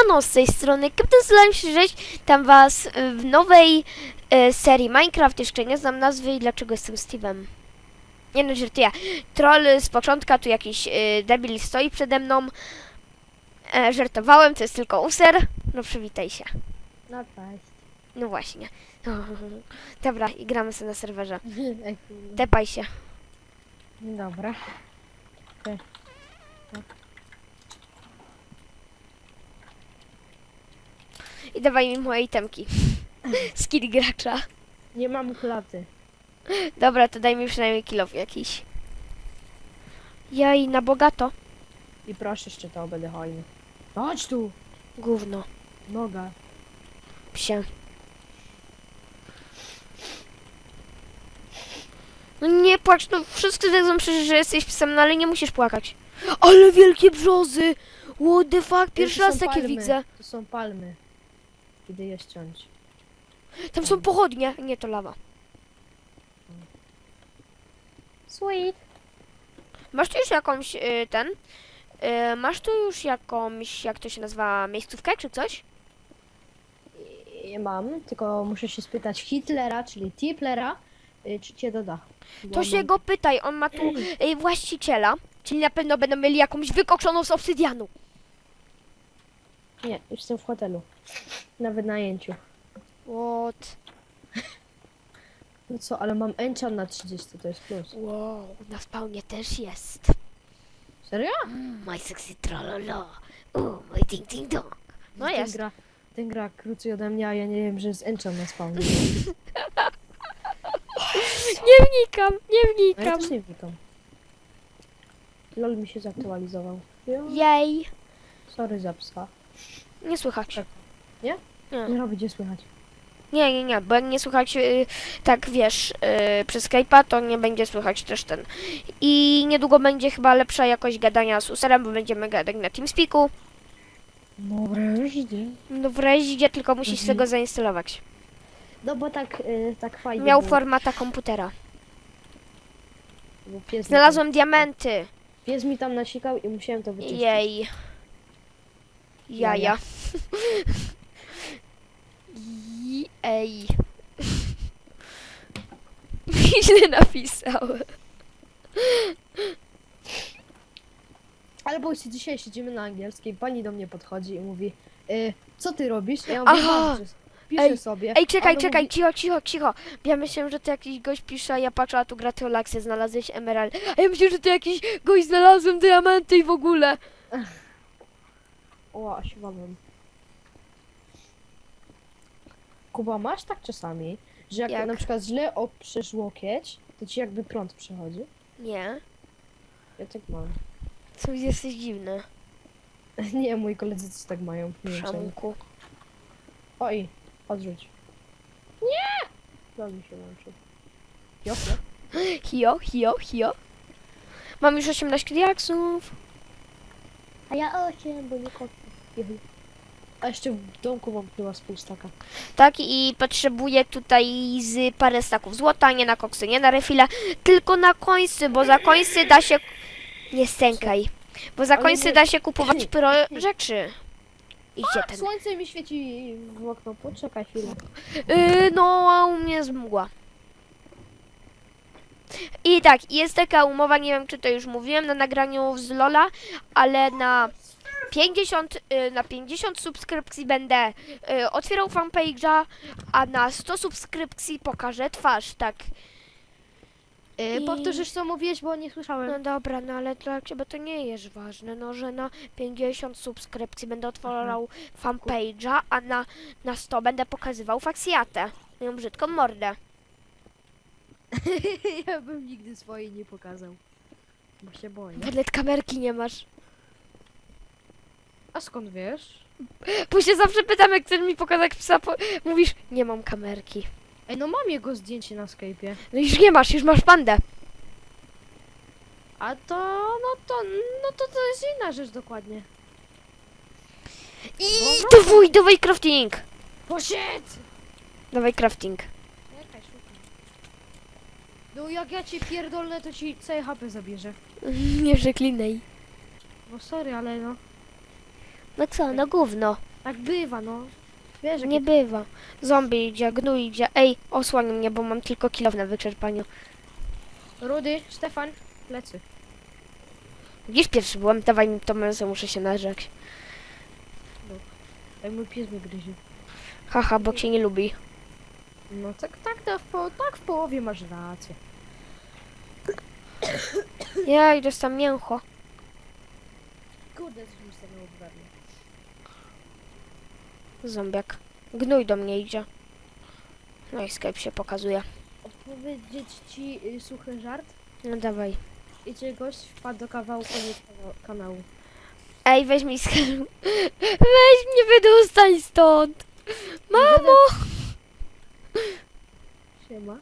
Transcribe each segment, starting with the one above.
Siemano, z tej strony Captain Slime 6, tam was y, w nowej y, serii Minecraft, jeszcze nie znam nazwy i dlaczego jestem Steve'em. Nie no, żartuję. Troll z początka, tu jakiś y, debil stoi przede mną. E, żartowałem, to jest tylko user. No przywitaj się. No cześć. No właśnie. Dobra, i gramy sobie na serwerze. Tepaj się. Dobra. I dawaj mi moje itemki. Skill gracza. Nie mam klaty. Dobra, to daj mi przynajmniej kilof jakiś. Jaj, na bogato. I proszę jeszcze to będę hojny. Chodź tu! Gówno. Noga. Psie. No nie płacz, no wszyscy wiedzą przecież, że jesteś psem, no ale nie musisz płakać. Ale wielkie brzozy! What the fuck, pierwszy raz takie palmy. widzę. To są palmy. Idę je ściąć. Tam są pochodnie, nie to lawa. Sweet. Masz tu już jakąś, y, ten, y, masz tu już jakąś, jak to się nazywa, miejscówkę czy coś? I mam, tylko muszę się spytać Hitlera, czyli Tiplera, y, czy cię doda. Bo To się mam- go pytaj, on ma tu y, właściciela, czyli na pewno będą mieli jakąś wykoksoną z obsydianu. Nie, jestem w hotelu. Na wynajęciu. What? No co, ale mam enchant na 30, to jest plus. Wow, na spawnie też jest. Serio? My sexy tralala. Oh, my ding ding dong. No ten jest. Gra, ten gra krócej ode mnie, a ja nie wiem, że jest enchant na spawnie. Nie wnikam, nie A ja wnikam. też nie wnikam. LOL mi się zaktualizował. Jej. Sorry za psa. Nie słychać. Nie? Nie. Nie robi, gdzie słychać. Nie, nie, nie, bo jak nie słychać, y, tak wiesz, y, przez Skype'a, to nie będzie słychać też ten. I niedługo będzie chyba lepsza jakość gadania z userem, bo będziemy gadać na TeamSpeaku. No wreszcie. No wreszcie, tylko musisz Mhm. sobie go zainstalować. No bo tak, y, tak fajnie Miał było, formata komputera. bo pies mi Znalazłem diamenty. Tam, pies mi tam nasikał i musiałem to wyczyścić. Jej. Jaja. Jaja. Jej. Źle napisał. Ale bo się dzisiaj siedzimy na angielskiej, pani do mnie podchodzi i mówi y, co ty robisz? Ja mówię, Aha. "Patrzę, piszę Ej, sobie. Ej, czekaj, ona czekaj, mówi, cicho, cicho, cicho. Ja myślałem, że to jakiś gość pisze, a ja patrzę, a tu gra Teolaksy, znalazłeś emerald. A ja myślę, że to jakiś gość znalazłem diamenty i w ogóle. O, aż mam. Kuba, masz tak czasami, że jak, Jak? na przykład źle oprzesz łokieć, to ci jakby prąd przechodzi? Nie, Ja tak mam. co jesteś dziwny, Nie, moi koledzy też tak mają. Nie wiem czemu. szamunku. Oj, odrzuć. Nie! No mi się łączy. Jopie. Hio, hio, hio. Mam już 18 diaksów. A ja 8, bo nie kopię. A jeszcze w domku mam chyba z pół staka. Tak, i potrzebuję tutaj z parę staków złota, nie na koksy, nie na refile, tylko na końsy, bo za końsy da się... Nie stękaj. Bo za Ale końsy nie- da się kupować pro rzeczy. Idzie ten. Słońce mi świeci w okno, poczekaj chwilę. Yy, no, a u mnie jest mgła. I tak, jest taka umowa, nie wiem czy to już mówiłem na nagraniu z Lola, ale na 50, y, na 50 subskrypcji będę y, otwierał fanpage'a, a na 100 subskrypcji pokażę twarz, tak. Yy, I- Powtórzysz co mówiłeś, bo nie No słyszałem. dobra, no ale dla ciebie to nie jest ważne, no że na 50 subskrypcji będę otwierał fanpage'a, a na, na 100 będę pokazywał faksjatę. Moją brzydką mordę. ja bym nigdy swojej nie pokazał. Bo się boję. Nawet kamerki nie masz. A skąd wiesz? Bo się zawsze pytam, jak chcesz mi pokazać psa, po... mówisz, nie mam kamerki. Ej, no mam jego zdjęcie na Skype'ie. No już nie masz, już masz pandę. A to, no to, no to to jest inna rzecz dokładnie. I Dobra. dawaj, dawaj crafting. Poszedł! Dawaj crafting. Czekaj, szukam. No jak ja cię pierdolnę, to ci całe HP zabierze. Nie przeklinaj. No sorry, ale no. No co, no gówno. Tak bywa, no. Wiesz, Nie bywa. Zombie idzie, gnój idzie. Ej, osłań mnie, bo mam tylko kilow na wyczerpaniu. Rudy, Stefan, plecy. Widzisz, pierwszy byłem, dawaj mi to mięso, muszę się narzekać. Jak mój pies mnie gryzie. Haha, bo cię nie lubi. No tak, tak, to w po, tak w połowie masz rację. Ja idę tam mięcho. Kurde, Zombiak. Gnój do mnie idzie. No i Skype się pokazuje. Odpowiedzieć ci y, suchy żart? No dawaj. Idzie gość, wpadł do kawałku kana- kanału. Ej, weź mi Skype. Weź mnie wydostań stąd. Mamo! Siema.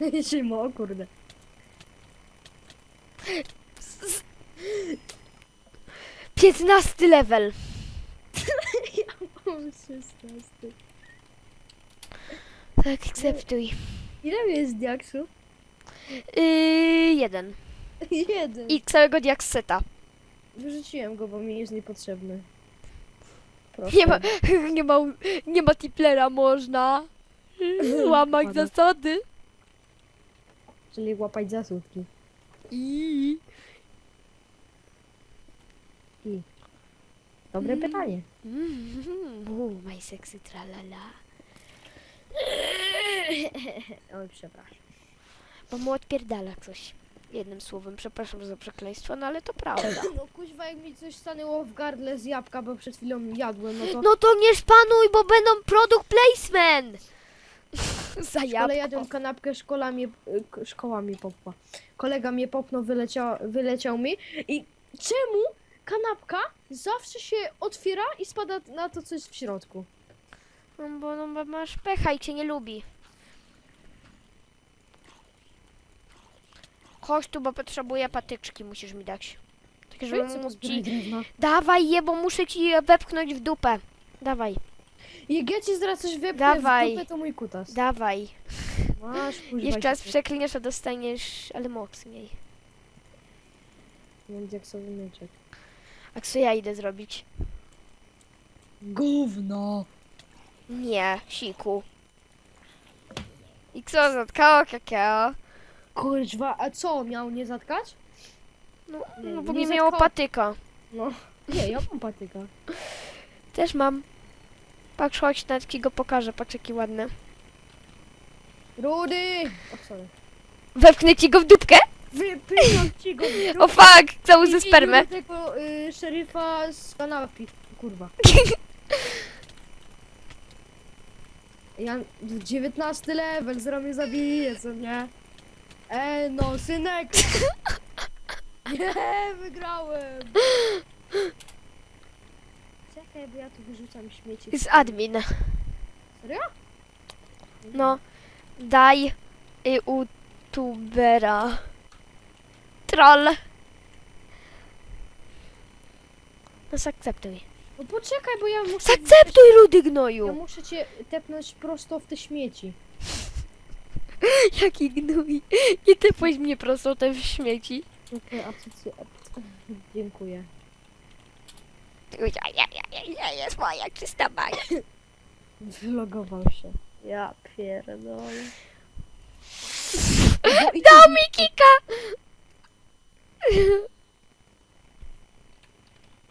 Siema, o kurde. Piętnasty level. Mam 16. Tak, akceptuj. Ile mi jest diaksu? Yy, jeden. Jeden. I całego diakseta. Wyrzuciłem go, bo mi jest niepotrzebny. Proszę. Nie ma, nie ma, nie ma tiplera, można. Łamać zasady. Czyli łapać zasłówki. I... Dobre Mm. pytanie. Mm, Uuu, my sexy tralala. Oj, przepraszam. Bo mu odpierdala coś. Jednym słowem, przepraszam za przekleństwo, no ale to prawda. No kuźwa, jak mi coś stanęło w gardle z jabłka, bo przed chwilą jadłem, no to No to nie szpanuj, bo będą product placement! Za jabłko. jadłem kanapkę, szkoła mnie, y, k- szkoła mnie popła. Kolega mnie popnął, wyleciał, wyleciał mi i czemu kanapka zawsze się otwiera i spada na to, co jest w środku? No bo, no bo masz pecha i cię nie lubi. Chodź tu, bo potrzebuję patyczki, musisz mi dać. Tak, Co żebym to mógł zbieraj ci... drewna? Dawaj je, bo muszę ci je wepchnąć w dupę. Dawaj, Jak ja ci zaraz coś wepnę Dawaj. w dupę, to mój kutas. dawaj. Masz, kuźwa, Jeszcze raz przekliniesz, a dostaniesz, ale mocniej. Nie wiem, jak sobie myczek. A co ja idę zrobić? Gówno! Nie, siku. I co zatkało kakao? Kurwa, a co, miał nie zatkać? No, no bo nie nie miało zatkało. patyka. No. Nie, ja mam patyka. Też mam. Patrz, chodź, nawet ci go pokażę, patrz jaki ładny. Rudy! O, sorry. Wepchnę ci go w dupkę? Wypycham ci go O fuck, całą ze spermę. tego y, szeryfa z kanapki. Kurwa. Ja 19 level, zaraz mnie zabije, co nie? E, no, synek! Nie, wygrałem! Czekaj, bo ja tu wyrzucam śmieci. Jest admin. Serio? No, daj y, youtubera. Troll. No zaakceptuj. No poczekaj, bo ja muszę... Zaakceptuj, rudy Ja gnoju! muszę cię tepnąć prosto w te śmieci. Jaki gnój. Nie typuj mnie prosto te w śmieci. Okej, a co ty... a- Dziękuję. Ja, ja, ja, ja, jest moja czysta baja. Wylogował się. Ja pierdolę. Dał mi kika!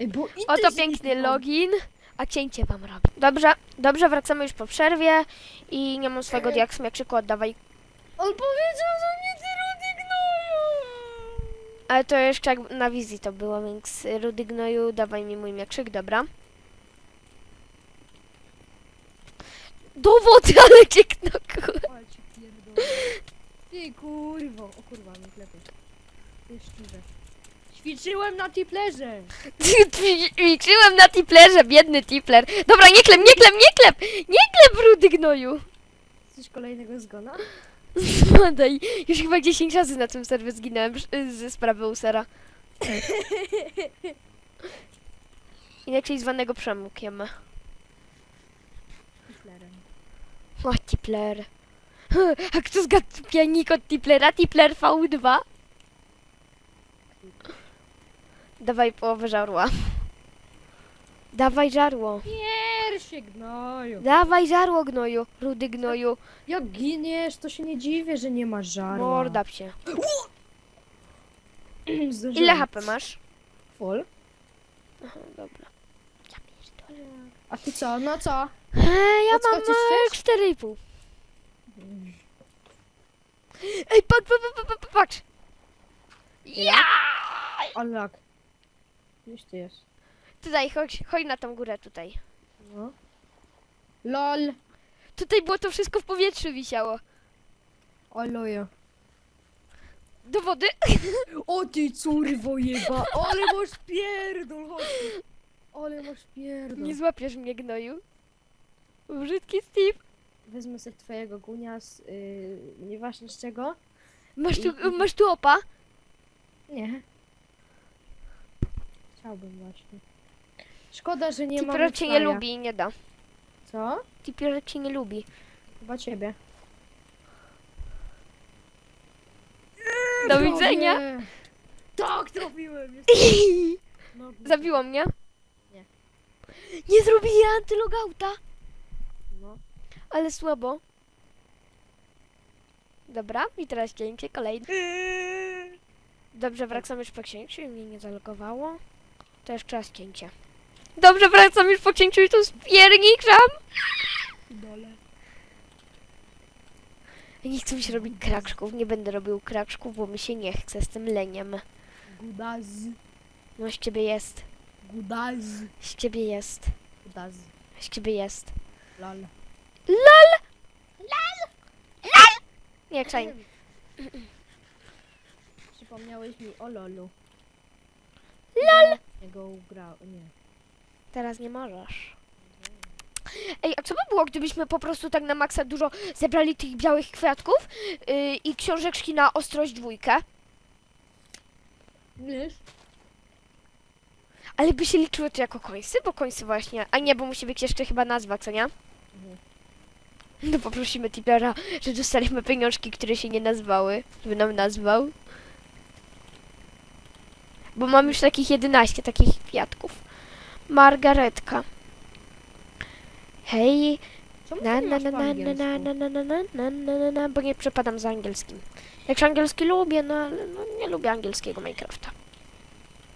Ej, bo i Oto ty piękny zniknął. login. A cięcie wam robię. Dobrze, dobrze, wracamy już po przerwie i nie mam swojego diaksmiaczyku, oddawaj. On powiedział, że mnie ty rudy gnoju! Ale to jeszcze jak na wizji to było, więc rudy gnoju, dawaj mi mój mieczyk, dobra. Dowód, ale cię knoku. Ale cię pierdolę. Ty kurwo. O kurwa, nie klepy. Szczurze. Ćwiczyłem na tiplerze. Liczyłem na tiplerze, biedny tipler. Dobra, nie klep, nie klep, nie klep! Nie klep, rudy gnoju! Coś kolejnego zgona? Spadaj. Już chyba 10 razy na tym serwie zginąłem ze sprawy usera. Inaczej zwanego przemógiem. Tiplerem. O, tipler. A kto zgadł pianik od tiplera? Tipler V2? Dawaj połowę żarła. Dawaj żarło. Piersie gnoju. Dawaj żarło, gnoju. Rudy gnoju. Jak giniesz, to się nie dziwię, że nie masz żarła. Morda. Zdążyłem. Ile HP masz? Full. Aha, dobra. Ja pierdolę. A ty co? No co? Eee, ja mam Podskoczysz e, też? 4,5. Ej, patrz, patrz, patrz, patrz, patrz. Ja! Olak. Gdzieś ty jest? Tutaj, chodź, chodź na tą górę tutaj. No. LOL. Tutaj było to wszystko w powietrzu wisiało. Olojo. Do wody. O ty curwo jeba, ale masz pierdol, chodź tu. Ale masz pierdol. Nie złapiesz mnie, gnoju. Brzydki Steve. Wezmę sobie twojego gunia z, yy, nieważne z czego. Masz tu, masz tu opa? Nie. Chciałbym właśnie. Szkoda, że nie ma. Tipper cię nie lubi i nie da. Co? Tipper cię nie lubi. Chyba ciebie. Do widzenia. Nie. Tak, trafiłem. Jest... No, Zabiło mnie? Nie. Nie zrobiła antylogauta. no. Ale słabo. Dobra, i teraz cięcie kolejne. Dobrze, wracam już po cięciu i mnie nie zalogowało. To jeszcze raz cięcie. Dobrze, wracam już po cięciu i tu spierniczam. Dole. Nie chcę mi się robić kraczków, nie będę robił kraczków, bo mi się nie chce z tym leniem. Gudaz. No z ciebie jest, Gudaz. z ciebie jest, Gudaz. z ciebie jest. Lol. LOL! Jak szajn. Przypomniałeś mi o Lolu. LOL! Jego ugrał. Nie. Teraz nie możesz. Ej, a co by było, gdybyśmy po prostu tak na maksa dużo zebrali tych białych kwiatków yy, i książeczki na ostrość dwójkę? Wiesz? Ale by się liczyły to jako końsy, bo końsy właśnie. A nie, bo musi być jeszcze chyba nazwa, co nie? No poprosimy Tipera, że dostaliśmy pieniążki, które się nie nazwały, żeby nam nazwał. Bo mam już takich 11 takich kwiatków. Margaretka. Hej, na na na na na na na na na na na na na na bo nie przepadam za angielskim. Jak angielski lubię, no ale no, nie lubię angielskiego Minecrafta.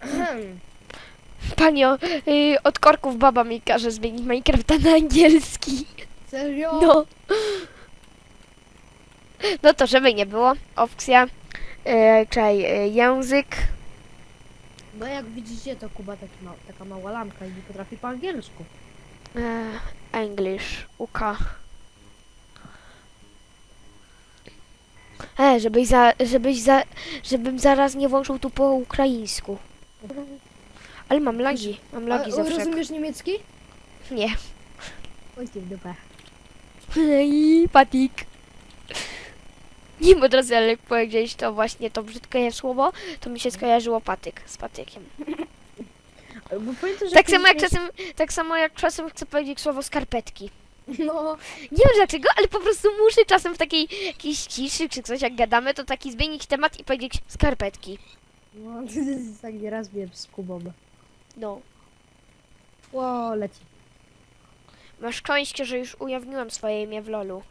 Panio, y, od korków baba mi każe zmienić Minecrafta na angielski. Serio? No. No to żeby nie było. Opcja. E, czekaj, e, język. No jak widzicie, to Kuba taki ma, taka mała lamka i nie potrafi po angielsku. E, English. UK. E, żebyś za, żebyś za, żebym zaraz nie włączył tu po ukraińsku. Ale mam lagi, mam lagi A, zawsze. rozumiesz niemiecki? Nie. Oj, ty w dupę. I patik. Nie od razu, ale jak powiedziałeś to właśnie to brzydkie słowo, to mi się skojarzyło patyk z patykiem. Bo że Tak samo jak kiedyś czasem, tak samo jak czasem chcę powiedzieć słowo skarpetki. miałeś- No, Nie wiem dlaczego, ale po prostu muszę czasem w takiej jakiejś ciszy czy coś jak gadamy, to taki zmienić temat i powiedzieć skarpetki. no tak nieraz wiem z Kubą. No. Ło, leci. Masz szczęście, że już ujawniłem swoje imię w lolu.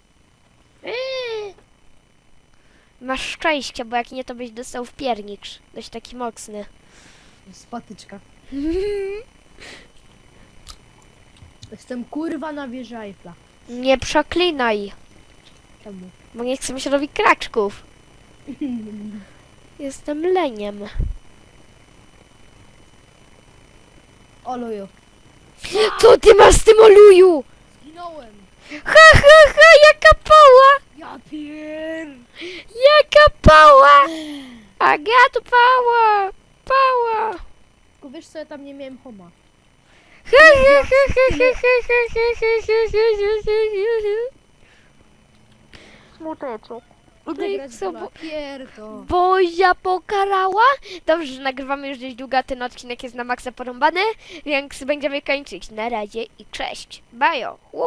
Masz szczęście, bo jak nie, to byś dostał w piernicz. Dość taki mocny. Z patyczka. Jestem kurwa na wieży Eiffla. Nie przeklinaj, Czemu? bo nie chcę mi się robić kraczków. Jestem leniem. Oluju. Co ty masz z tym oluju? Zginąłem. Ha, ha, ha, jaka pała! Ja pier got power! I got power! Power! Tylko wiesz co, ja tam nie miałem homa. Smuteczek. No Dobra, Co, bo... pierdo. Bozia pokarała? Dobrze, że nagrywamy już dość długo, a ten odcinek jest na maksa porąbany, więc będziemy kończyć. Na razie i cześć. Bajo.